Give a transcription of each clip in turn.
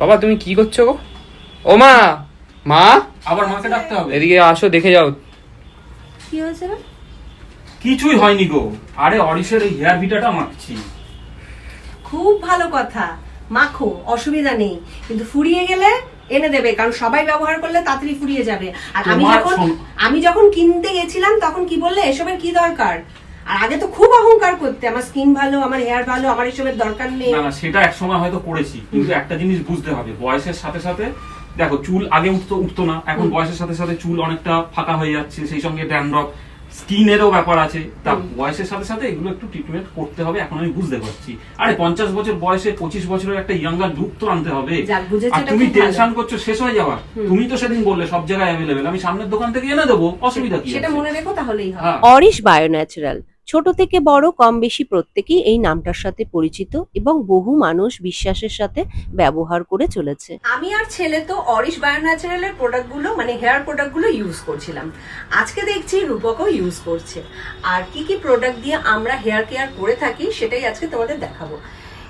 বাবা তুমি কি করছ গো? ও মা! মা? আবার মাকে ডাকতে হবে? এদিকে আসো দেখে যাও। কি হয়েছে রে কিছুই হয়নি গো। আরে অরিশের এই হেয়ার ভিটাটা মাখছি। খুব ভালো কথা। মাখো অসুবিধা নেই। কিন্তু ফুরিয়ে গেলে এনে দেবে কারণ সবাই ব্যবহার করলে তাড়াতাড়ি ফুরিয়ে যাবে। আর আমি যখন আমি যখন কিনতে গেছিলাম তখন কি বললে? এসবের কি দরকার? আর আগে তো খুব অহংকার করতে আমার স্কিন ভালো আমার হেয়ার ভালো আমার এসবের দরকার নেই। না না সেটা এক সময় হয়তো করেছি কিন্তু একটা জিনিস বুঝতে হবে বয়সের সাথে সাথে দেখো চুল আগে উঠতো উঠতো না এখন বয়সের সাথে সাথে চুল অনেকটা ফাঁকা হয়ে যাচ্ছে সেই সঙ্গে ড্যান্ড্রফ স্কিনেরও ব্যাপার আছে। তা বয়সের সাথে সাথে এগুলো একটু ট্রিটমেন্ট করতে হবে এখন আমি বুঝতে পারছি। আরে পঞ্চাশ বছর বয়সে পঁচিশ বছরের একটা ইয়াঙ্গার লুক তো আনতে হবে। আর তুমি টেনশন করছ শেষ হয়ে যাওয়ার। তুমি তো সেদিন বললে সব জায়গায় অ্যাভেলেবেল আমি সামনের দোকান থেকে এনে দেবো অসুবিধা কি সেটা মনে রেখো তাহলেই হবে। হ্যাঁ। অরিশ বায়োন্যাচারাল ছোট থেকে বড়, কম বেশি প্রত্যেকেই এই নামটার সাথে পরিচিত এবং বহু মানুষ বিশ্বাসের সাথে ব্যবহার করে চলেছে। আমি আর ছেলে তো অরিশ বায়োন্যাচারালের প্রোডাক্টগুলো মানে হেয়ার প্রোডাক্টগুলো ইউজ করছিলাম। আজকে দেখছি রূপকও ইউজ করছে। আর কি কি প্রোডাক্ট দিয়ে আমরা হেয়ার কেয়ার করে থাকি, সেটাই আজকে তোমাদের দেখাবো।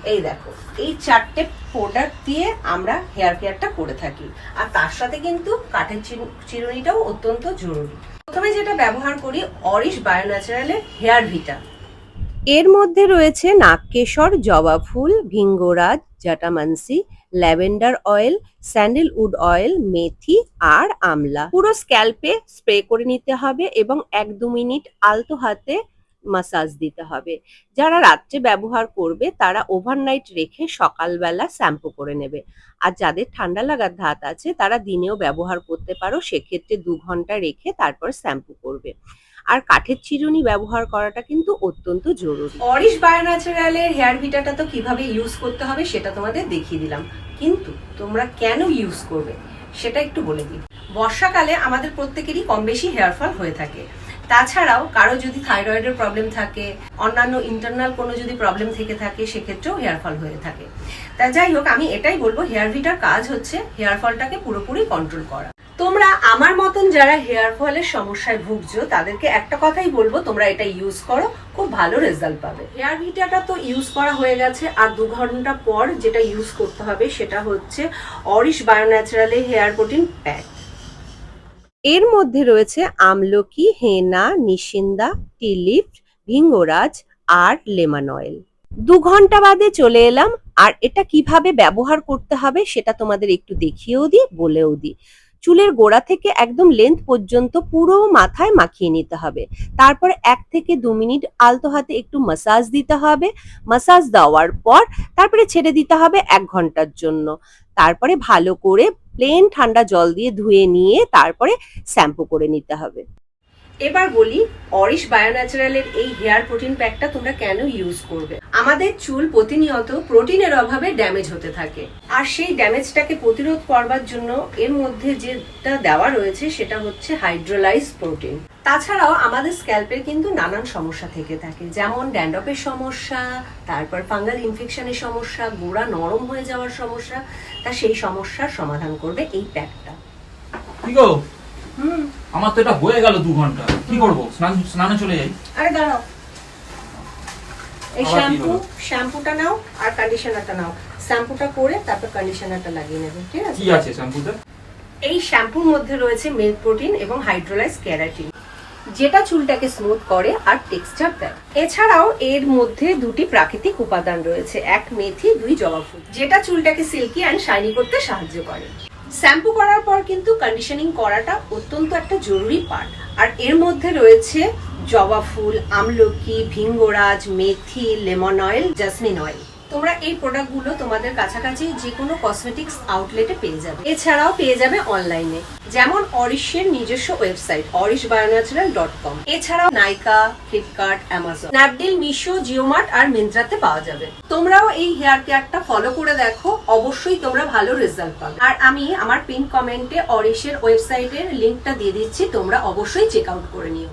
এই দেখো, এই চারটে প্রোডাক্ট দিয়ে আমরা হেয়ার কেয়ারটা করে থাকি। আর তার সাথে কিন্তু কাঠের চিরু- চিরুনিটাও অত্যন্ত জরুরি। যেটা ব্যবহার করি, অরিশ বায়োন্যাচারালের হেয়ার ভিটা। এর মধ্যে রয়েছে নাককেশর জবা ফুল, ভিঙ্গরাজ, জাটামানসি, lavender oil sandalwood oil, মেথি আর আমলা। পুরো স্ক্যাল্পে স্প্রে করে নিতে হবে এবং এক দু মিনিট আলতো হাতে মাসাজ দিতে হবে। যারা রাত্রে ব্যবহার করবে, তারা ওভারনাইট রেখে সকালবেলা শ্যাম্পু করে নেবে। আর যাদের ঠান্ডা লাগার ধাত আছে, তারা দিনেও ব্যবহার করতে পারো, সেক্ষেত্রে দু ঘণ্টা রেখে তারপর শ্যাম্পু করবে। আর কাঠের চিরুনি ব্যবহার করাটা কিন্তু অত্যন্ত জরুরি। অরিশ বায়োন্যাচারালের হেয়ার ভিটাটা তো কীভাবে ইউজ করতে হবে, সেটা তোমাদের দেখিয়ে দিলাম। কিন্তু তোমরা কেন ইউজ করবে, সেটা একটু বলে দিই। বর্ষাকালে আমাদের প্রত্যেকেরই কম বেশি হেয়ার ফল হয়ে থাকে। তাছাড়াও কারও যদি থাইরয়েডের প্রবলেম থাকে, অন্যান্য ইন্টারনাল কোনো যদি প্রবলেম থেকে থাকে, সেক্ষেত্রেও হেয়ার ফল হয়ে থাকে। তা যাই হোক, আমি এটাই বলব, হেয়ার ভিটার কাজ হচ্ছে হেয়ার ফলটাকে পুরোপুরি কন্ট্রোল করা। তোমরা আমার মতন যারা হেয়ার ফলের সমস্যায় ভুগছো, তাদেরকে একটা কথাই বলব, তোমরা এটা ইউজ করো, খুব ভালো রেজাল্ট পাবে। হেয়ার ভিটাটা তো ইউজ করা হয়ে গেছে, আর দু ঘণ্টা পর যেটা ইউজ করতে হবে সেটা হচ্ছে অরিশ বায়োন্যাচারালের হেয়ার প্রোটিন প্যাক এর মধ্যে রয়েছে আমলকি, হেনা, নিশিন্দা, টিলিপ, ভিঙ্গরাজ আর লেমন অয়েল। দু ঘণ্টা বাদে চলে এলাম, আর এটা কীভাবে ব্যবহার করতে হবে সেটা তোমাদের একটু দেখিয়েও দিই, বলেও দিই। চুলের গোড়া থেকে একদম লেন্থ পর্যন্ত পুরো মাথায় মাখিয়ে নিতে হবে। তারপর এক থেকে দু মিনিট আলতো হাতে একটু মাসাজ দিতে হবে। মাসাজ দেওয়ার পর তারপরে ছেড়ে দিতে হবে এক ঘণ্টার জন্য। তারপরে ভালো করে প্লেন ঠান্ডা জল দিয়ে ধুয়ে নিয়ে তারপরে শ্যাম্পু করে নিতে হবে। এবার বলি অরিশ বায়োন্যাচারালের এই হেয়ার প্রোটিন প্যাকটা তোমরা কেন ইউজ করবে? আমাদের চুল প্রতিনিয়ত প্রোটিনের অভাবে ড্যামেজ হতে থাকে। আর সেই ড্যামেজটাকে প্রতিরোধ করবার জন্য এর মধ্যে যেটা দেওয়া রয়েছে সেটা হচ্ছে হাইড্রোলাইজ প্রোটিন তাছাড়াও আমাদের স্ক্যাল্পের কিন্তু নানান সমস্যা থেকে থাকে। যেমন ড্যান্ড্রফের সমস্যা, তারপর ফাঙ্গাল ইনফেকশনের সমস্যা, গোড়া নরম হয়ে যাওয়ার সমস্যা, তা সেই সমস্যার সমাধান করবে এই প্যাকটা আমার তো এটা হয়ে গেল দু ঘণ্টা। কি করব? স্নান স্নানে চলে যাই? আরে দাঁড়াও। এই শ্যাম্পু শ্যাম্পুটা নাও আর কন্ডিশনারটা নাও। শ্যাম্পুটা করে তারপর কন্ডিশনারটা লাগিয়ে নেবে ঠিক আছে? কি আছে শ্যাম্পুতে এই শ্যাম্পুর মধ্যে রয়েছে মিল্ক প্রোটিন এবং হাইড্রোলাইজ ক্যারাটিন যেটা চুলটাকে স্মুথ করে আর টেক্সচার দেয়। এছাড়াও এর মধ্যে দুটি প্রাকৃতিক উপাদান রয়েছে এক মেথি দুই জবা ফুল। যেটা চুলটাকে সিল্কি অ্যান্ড শাইনি করতে সাহায্য করে। শ্যাম্পু করার পর কিন্তু কন্ডিশনিং করাটা অত্যন্ত একটা জরুরি পার্ট আর এর মধ্যে রয়েছে জবা ফুল, আমলকি, ভিঙ্গরাজ, মেথি, লেমন অয়েল জাসমিন অয়েল তোমরা এই প্রোডাক্টগুলো তোমাদের কাছাকাছি যে কোনো কসমেটিক্স আউটলেটে পেয়ে যাবে। এছাড়াও পেয়ে যাবে অনলাইনে যেমন অরিশের নিজস্ব website Auris bionatural dot com এছাড়াও Nykaa Flipkart Amazon Snapdeal Meesho JioMart আর মিন্ত্রাতে পাওয়া যাবে। তোমরাও এই হেয়ার কেয়ারটা ফলো করে দেখো, অবশ্যই তোমরা ভালো রেজাল্ট পাবে। আর আমি আমার পিন কমেন্টে অরিশের ওয়েবসাইটের লিঙ্কটা দিয়ে দিচ্ছি, তোমরা অবশ্যই চেক আউট করে নিও।